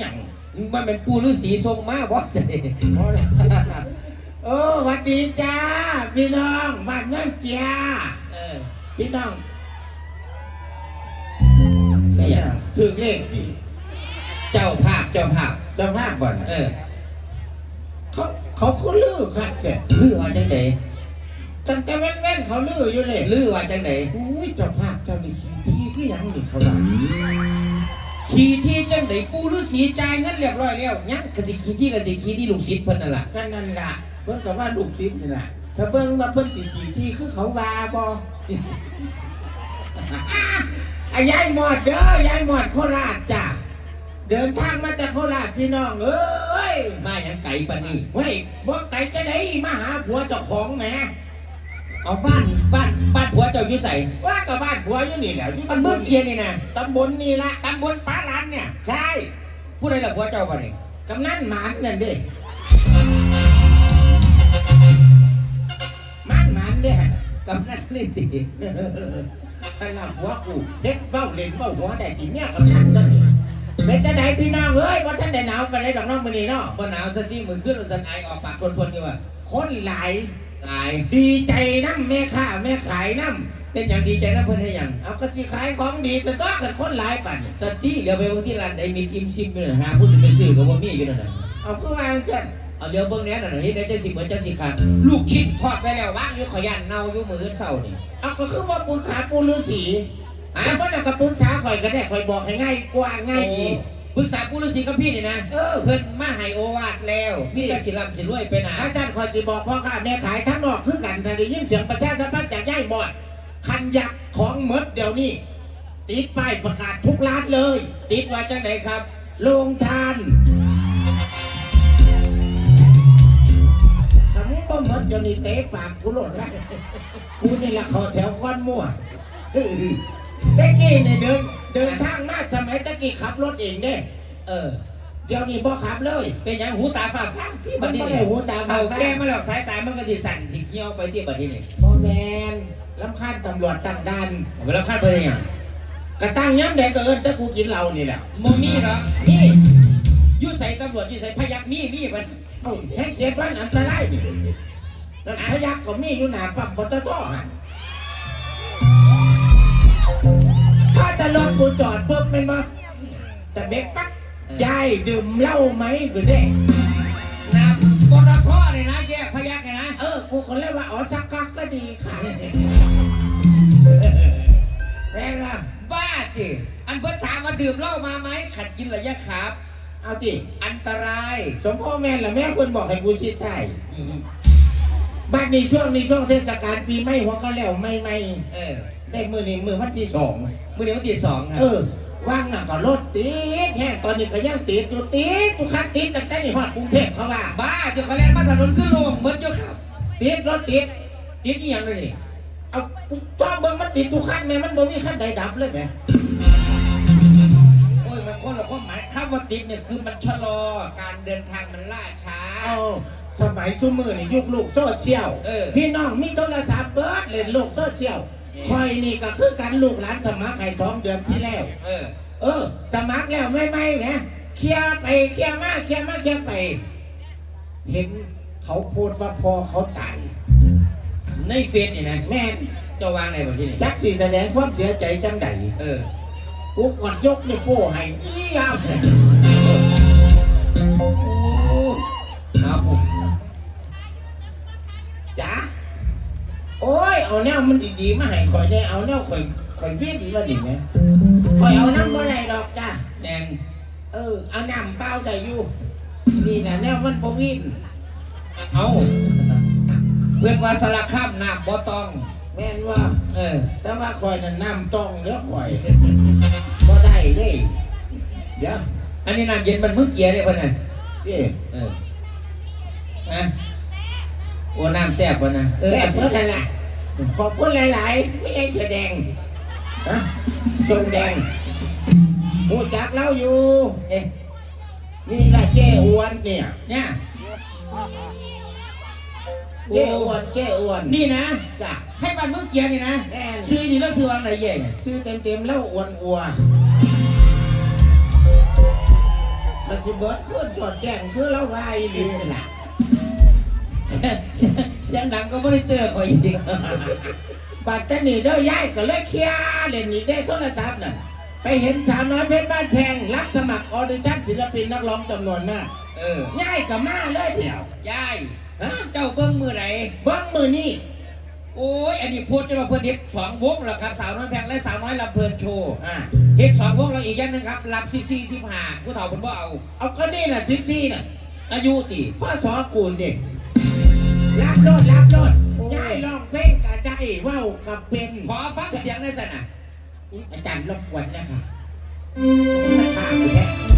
หยังมันเป็นปูฤาษีทรงมาบอสเดโอ้หวัดดีจ้า พี่น้องบ้านเมืองเจียเออพี่น้องไม่อยากถึงเลขดีเจ้าภาพเจ้าภาพเจ้าภาพบ่อนเออ เขาเขาเขาลือครับแกลือว่าจังไหนตั้งแต่แว่นๆเขาลืออยู่เลยลือว่าจังไหนอุ้ยเจ้าภาพเจ้านี่ขี้ที่คือหยังนี่เขาว่า ขี่ที่จังไหนปูฤาษีจ่ายเงินเรียบร้อยแล้วยังกสิขี่ที่กสิขี่ที่ลูกศิษย์เพิ่นนั่นล่ะก็นั่นล่ะเพิ่นก็ว่าลูกศิษย์นี่ล่ะถ้าเบิ่งว่าเพิ่นสิขี้ที่คือเขาว่าบ่อายายหมอดเด้อยายหมอดโคราชจ้ะเดินทางมาจากโคราชพี่น้องเอ้ยมาอย่างไก่ปานนี้เฮ้ยบ่ไก่จะได้มาหาผัวเจ้าของแหม เอาบ้านบ้านบ้านผัวเจ้าอยู่ใส่ว่ากับบ้านผัวอยู่นี่แหละอยู่มันเมืองเคียนนี่นะตำบลนี่ละตำบลป้าหลานเนี่ยใช่ผู้ใดล่ะผัวเจ้าปานนี้กำนันหมานนั่นเด้หมันหมานเด้กำนันนี่ติพลังหัวกูเด็กเบ้าเล่นเบ้าหัวได้กี่เมียกำนันตอนนี้เป็นจะไหนพี่น้องเอ้ยว่าท่านได้หนาวไปเลยดอกน้องมือนี่เนาะบ่หนาวสติมือขึ้นสันไอออกปากทนๆอยู่ว่าคนหลาย ตายดีใจน้ำแม่ค้าแม่ขายน้เป็นอย่างดีใจนะเพิ่นให้หยังำเอากระสิขายของดีแต่ก็เกิดคนหลายปั่นสติเดี๋ยวไปเบิ่งที่ร้านไอ้มิดอิมซิมอยู่นั่นหาผู้สิไปซื้อก็บ่มีอยู่นั่นน่ะเอาคือวางเช่นเอาเดี๋ยวเบิ่งแหน่นั่นน่ะเฮ็ดได้จังสิเหมือนจังสิขาดลูกชิ้นทอดไปแล้ววางอยู่ขอยานเน่าอยู่มื้ออื่นเช้านี่เอาก็คือว่าปูขาปูฤาษีฮะแล้วก็กระปุกสาข่อยก็ได้ข่อยบอกให้ง่ายกว่าง่ายดี ปรึกษาผู้ฤาษีกับพี่นี่นะเออ เพิ่นมาให้โอวาทแล้วมีแต่สิร่ำสิรวยไปหนาถ้าฉันข่อยสิบอกพ่อค้าแม่ขายทั้งนอกคือกันถ้าได้ยินเสียงประชาสัมพันธ์จากย่ายหมดคันยักษ์ของเมดเดี๋ยวนี้ติดป้ายประกาศทุกร้านเลย ติดว่าจังไดครับ โรงทานขำบ่หมดเดี๋ยวนี้เตะปากกูโหลดละกูนี่ละขอแถวก้อนมั่วเออตะกี้เนี่ยเดิน เดินทางมาสมัยตะกี้ขับรถเองเด้เออ เดี๋ยวนี้บ่ขับเลย เป็นหยังหูตาฝ้าฟางที่บัดนี้มันบ่นี่ได้หูตาฝ้าเอฟางแก้มาแล้วสายตามันก็สิสั่นสิเหี่ยวไปที่บัดนี้นี่บ่แมนลำคาญตำรวจตั้งด่านเวลาพลาดไปได้หยังกระตั้งย้ำแดงก็เอิญแต่กูกินเหล้านี่แหละบ่มีเหรอนี่อยู่ใส่ตำรวจอยู่ใส่พยักมีมีมันเอ้าแห้งเจ็ดวันอันตรายนี่แล้วพยักก็มีอยู่หน้าปั๊มปตทหัน ถ้าจะรถกูจอดปุ๊บเป็นบ่แต่เบรกปั๊บยายดื่มเหล้าไหมหรือเด้นะปตทนี่นะแยกพยักนี่นะ เออ กูก็เลยว่าอ๋อสักกักก็ดีค่ะแม่ละบ้าจิอันเพิ่นถามว่าดื่มเหล้ามาไหมขัดกินระยะครับ เอาดิอันตราย สมพ่อแม่ละแม่คนบอกให้กูชิดใส่อืมบ้านในช่วงในช่วงเทศกาลปีใหม่หัวก็แล้วไม่ไม่เออ ได้มือนี้มือวันที่สองมื้อนี้วันที่สองครัเออว่างน่ะก็รถติดแห้งตอนนี้ก็ยังติดอยู่ติดทุกคันติดตั้งแต่นี่ฮอดกรุงเทพเขาว่า บ้าเดี๋ยวเขาแล่นมาถนนขึ้นลงเหมือนอยู่ครับติดรถติดติดอีหยังเลยนี่เอาชอบเบิ่งมันติดทุกคันแม่มันบ่มีคันใดดับเลยแหมโอ้ยมันคนละความหมายคำว่าติดเนี่ยคือมันชะลอการเดินทางมันล่าช้า เอาสมัยซุมือนี่ยุคลูกโซเชียลเออ พี่น้องมีโทรศัพท์เบิดเล่นโลกโซเชียลนี่ คอยนี่ก็คือกันลูกหลานสมัครให้สองเดือนที่แล้ว เออ เออ สมัครแล้วไม่ไม่แหมเคลียร์ไปเคลียร์มาเคลียร์มาเคลียร์ไป เห็นเขาโพดว่าพอเขาตายในเฟซนี่นะแม่นเจะวางไหนบ่ที่นี่จักสิแสดงความเสียใจจังใดเออกูกดยกนี่วโป้ให้อียาวโอ้เอาผม โอ้ยเอาแนวมันดีๆมาให้ข่อยได้เอาแนวข่อยข่อยเวียดดีแล้วดิแม่ข่อยเอาน้ำบ่ได้ดอกจ้าแดงเออเอาน้ำเปล่าได้อยู่นี่นะแนวมันบ่วินเอาเพื่อนว่าสลักข้ามน้ำบ่ต้องแม่นว่า เออ แต่ว่าข่อยน่ะน้ำต้องเด้อข่อยบ่ได้เด้เดี๋ยวอันนี้น้ำเย็นมันมึงเกียร์เลยเพิ่นน่ะเอ๊ะเออนะโอ้น้ำแซ่บวะนะเออแค่เพิ่นนั่นล่ะ ขอบคุณหลาย ๆ ไม่เองแสดงฮะทรงแดงหูจักเล่าอยู่ เอ๊ะนี่แหละเจ้อ้วนเนี่ย เนี่ยเจ้อ้วนเจ้อ้วนนี่นะจ้ะให้บ้านมึงเกียร์นี่นะแม่นซื้อนี่แล้วซื้อวางไหนเย่เนี่ยชื่อเต็มๆแล้วอ้วนอัวมันสิเบิดขึ้นสอดแจ้งคือเราวายลีนี่ล่ะ เสียงเสียงเสียงดังก็ไม่ได้เตือนคอยอีกบัดจะหนีเด้อยายก็เลยเคลียร์เล่นนี่ได้โทรศัพท์น่ะไปเห็นสาวน้อยเพชรบ้านแพงรับสมัครออดิชั่นศิลปินนักร้องจำนวนมากเออยายก็มาเลยเดียวยายฮะเจ้าเบิ้งมือไหนเบิ้งมือนี่โอ้ยอันนี้พูดจะมาเพื่อนเด็กสองวงแล้วครับสาวน้อยแพงและสาวน้อยลำเพลินโชว์อ่าเด็กสองวงแล้วอีกอย่างหนึงครับลำสิบสี่สิบห้าผู้เฒ่าคนบ่เอา เอาก็นี่น่ะสิบที่น่ะอายุตีพ่อสอกูลเด็ก รับโลดรับโลดยายร้องเพลงกะได้เว้ากับเป็นขอฟังเสียงในอยสนะอาจารย์รบกวนนะคะราคาอยู่แค่สั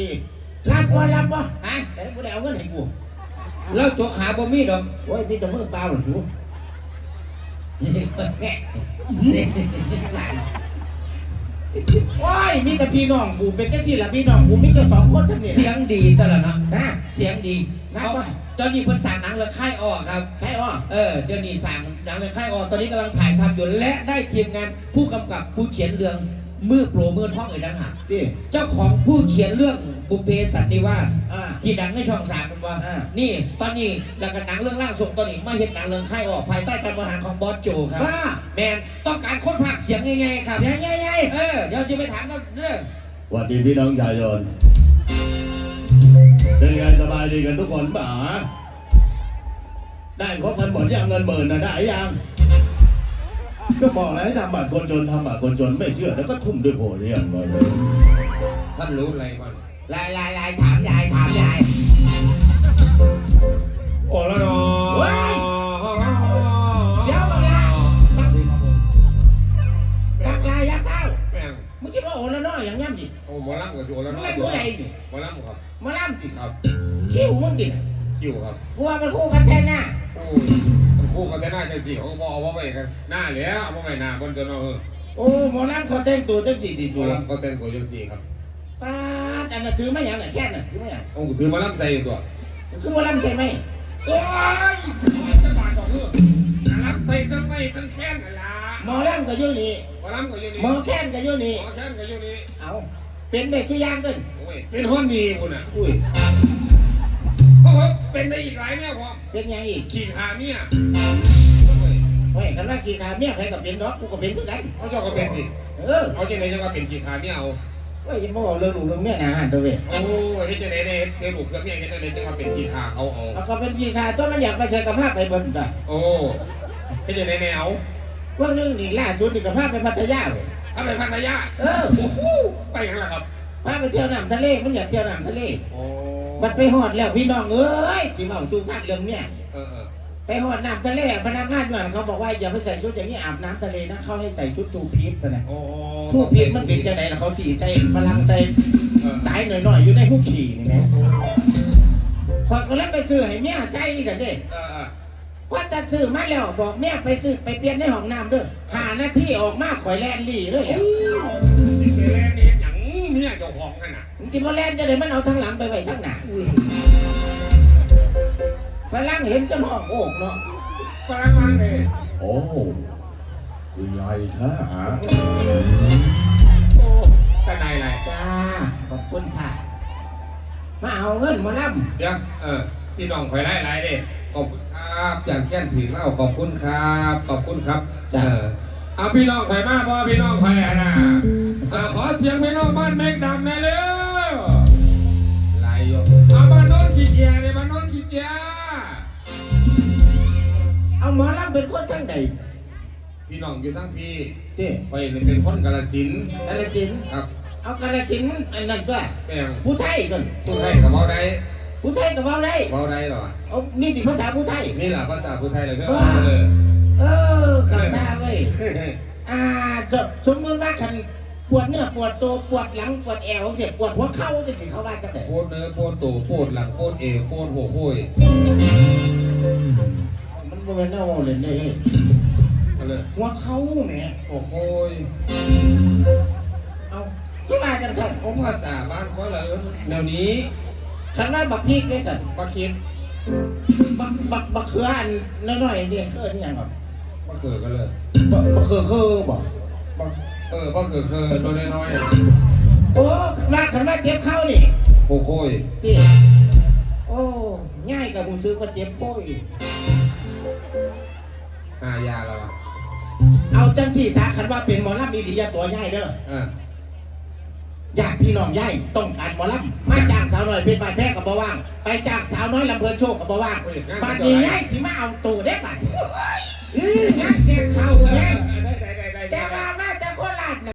ตรีรับบ่รับบ่ฮะแต่กูได้เอาเงินให้กูแล้วจกหาบ่มีดอกโอ้ยพี่แตัวมือเปล่าหรอสูแม่โอ้ยมีแต่พี่น้องกูเป็นแค่ที่ละพี่น้องกูมีแค่สองคนเท่านี้เสียงดีตลอดเนาะนะเสียงดีนับปะตอนนี้เพิ่นสั่งหนังเรื่องค่ายออกครับใช่อ้อเออเดี๋ยวนี้สั่งหนังเรื่องค่ายออกตอนนี้กำลังถ่ายทำอยู่และได้ทีมงานผู้กำกับผู้เขียนเรื่อง มือโปรมือท่องอีกต่างหากที่เจ้าของผู้เขียนเรื่องบุพเพสันนิวาสอ่า ที่ดังในช่องสามเป็นว่า อ่า นี่ตอนนี้แล้วก็หนังเรื่องล่างส่งตอนนี้มาเห็นหนังเรื่องค่ายออกภายใต้การบริหารของบอสโจครับบ้าแมนต้องการค้นภาคเสียงง่ายๆครับ เสียงใหญ่เออเดี๋ยวจะไปถามเราเรื่องสวัสดีพี่น้องชาวชนเป็นไงสบายดีกันทุกคนป่าได้ครบกันหมดยังเงินหมื่นนะได้ยัง ก็บอกแล้วให้ทำบัตรคนจนทำบัตรคนจนไม่เชื่อแล้วก็ทุ่มด้วยโผล่เรียนมาเลยท่านรู้อะไรบ้างๆลายลายลายถามยายถามยายโอ้แล้วเนาเฮ้ยเดี๋ยวก่อนนะตักลายยักษ์เท้าแม่งมึงคิดว่าโอ้ละน้อยอย่างงั้นดิโอ้หมอลำกับสิโอแล้วมึงเนาะเป็นผู้ใดนี่หมอลำครับมาล่ำติครับคิ้วมึงติน่ะคิวครับกูว่ามันคู่กันแท้ สี่เขาบอกเอาว่าไปกันหน้าแล้วเอาว่าไปหน้าบนตัวเนาเออโอ้หมอล่ำเขาแต่งตัวจังสี่ติหมสูองลำก็แต่งตัวจังสี่ครับป้าดอันนั้นถือไมาอย่างน่ะแค่น่ะถือไมาอย่างโอ้ถือหมอลำใส่อยู่ตัวคือหมอล่ำใช่ไหมโอ้ยจะบาดต่อเพื่อหมอลำใส่ทั้งไม่ทั้งแค้นนั่นล่ะหมอล่ำก็อยู่นี่หมอลำก็อยู่นี่หมอแค้นก็อยู่นี่หมอแค้นก็อยู่นี่เอาเป็นได้ทุกอย่างกันโอ้ยเป็นห้อนมีคุณอะอุ้ยเพราะว่าเป็นได้อีกหลายแนวพอเป็นยังอีก ขี่ขาเมีย เฮ้ยกันว่าขี่ขาเมียใครก็เป็นดอกกูก็เป็นคือกันเอาเจ้าก็เป็นดิเออเอาจังไหนจะว่าเป็นขี่ขาเมียเอาเฮ้ยอยังมาบอกเรื่องหลูกเรื่องเมียนะฮะตัวเว้ยโอ้ยเฮ็ดจังไหนเนี่ยเดี๋ยวลูกกับเมียเฮ็ดจังไหนจะมาเป็นขี่ขาเขาเอาเอาก็เป็นขี่ขาตัวมันอยากไปใช้กับภาพไปเบิ่นกันโอ้เฮ็ดจังไหนแนวว่าเรื่องนี้ล่าสุดนี่กับภาพไปพัทยาเว้ยถ้าไปพัทยาเออโอ้โหไปกันแล้วครับพาไปเที่ยวน้ำทะเลมันอยากเที่ยวน้ำทะเลโอ้มันไปหอดแล้วพี่น้องเอ้ยสิเมาชูฟัดเรื่องเนี้ยเออเออ ไปหอดน้ำทะเลพนักงานด่วนเขาบอกว่าอย่าไปใส่ชุดอย่างนี้อาบน้ำทะเลนะเขาให้ใส่ชุดทูพีชไปนะโอ้ทูพีชมันเป็นจะไหนล่ะเขาสีใส่ฝรั่งใส่เออสายหน่อยๆอยู่ในผู้ขี่นี่แหละขอยก็เลยไปซื้อให้เมียใส่กันเด้เออเออว่าจะซื้อมาแล้วบอกเมียไปซื้อไปเปลี่ยนในห้องน้ำเด้วยหาหน้าที่ออกมาข่อยแลนลี่เลยแหละสิไปเล่นนี่หยังเนี่ยเจ้าของกันน่ะมันจิมาแลนจะเลยมันเอาทั้งหลังไปไว้ทั้งหน้า ฝรั่งเห็นจนห้องโอกเนาะกำลังวางเลยโอ้คือใหญ่แท้ฮะโอ้กันนายอะไรจ้า ขอบคุณค่ะ มาเอาเงินมาล่เดี๋ยวเออพี่น้องคอยไล่ไล่เด้ขอบคุณครับอย่างแค้นถึงเล่าขอบคุณครับ ขอบคุณครับเออเอาพี่น้องใครมากเพราะพี่น้องใครอะนะอ่าขอเสียงพี่น้องบ้านแม็กดำหน่อยเร็ว ขี้เกียจเลยบ้านโน้นขี้เกียจเอาหมอลำเป็นคนทั้งใดพี่น้องอยู่ทั้งพี่เต้ไปนี่เป็นคนกาลสินธุ์กาลสินธุ์ครับเอากาลสินธุ์อันนั้นก็แม่งผู้ไทยก่อนผู้ไทยกับเว้าได้ผู้ไทยก็เว้าได้เว้าได้เหรอเอานี่ดิภาษาผู้ไทย นี่แหละภาษาผู้ไทยเลยก็ว้าเออเออเข้าท่าเว้ย อ่าสสมมติว่าคัน ปวดเนื้อปวดตัวปวดหลังปวดแอวเสียปวดหัวเข่าจะสิเขาว่าจังได๋ปวดเนื้อปวดตูปวดหลังปวดเอวปวดหัวโคุยมันบ่แม่นเอาเล่นเด้เอาเลยหัวเข่าแหมหัวโคุยเอาคือว่าจังซั่นผมภาษาบ้านเขาเลยแนวนี้คันว่าบักพริกเด้ซั่นมาคิดบักบักบักเขืออันน้อยๆนี่เอิ้นหยังบ่มาเกิดกันเลยบ่บ่คือคือบ่มาเออมาเกิดคือตัวน้อยๆอะโอ้ว่าคันว่าเจ็บเข่านี่หัวโคุยติโอ้ง่ายกับผู้ซื้อว่าเจ็บโค้ยหายาแล้วอะเอาจังสี่สาคันว่าเป็นหมอลำอีหลีอย่าตัวใหญ่เด้ออะญาติพี่น้องย่ายต้องการหมอลำมาจ้างสาวน้อยเป็นบาดแพรกับบ่ว่าง ไปจ้างสาวน้อยลำเพลินโชคกับบ่ว่างบาดนี้ย่ายสิมาเอาตัวได้บัดอื้อยักแกเขาได้แย่ได้ได้ได้แต่ว่ามาจ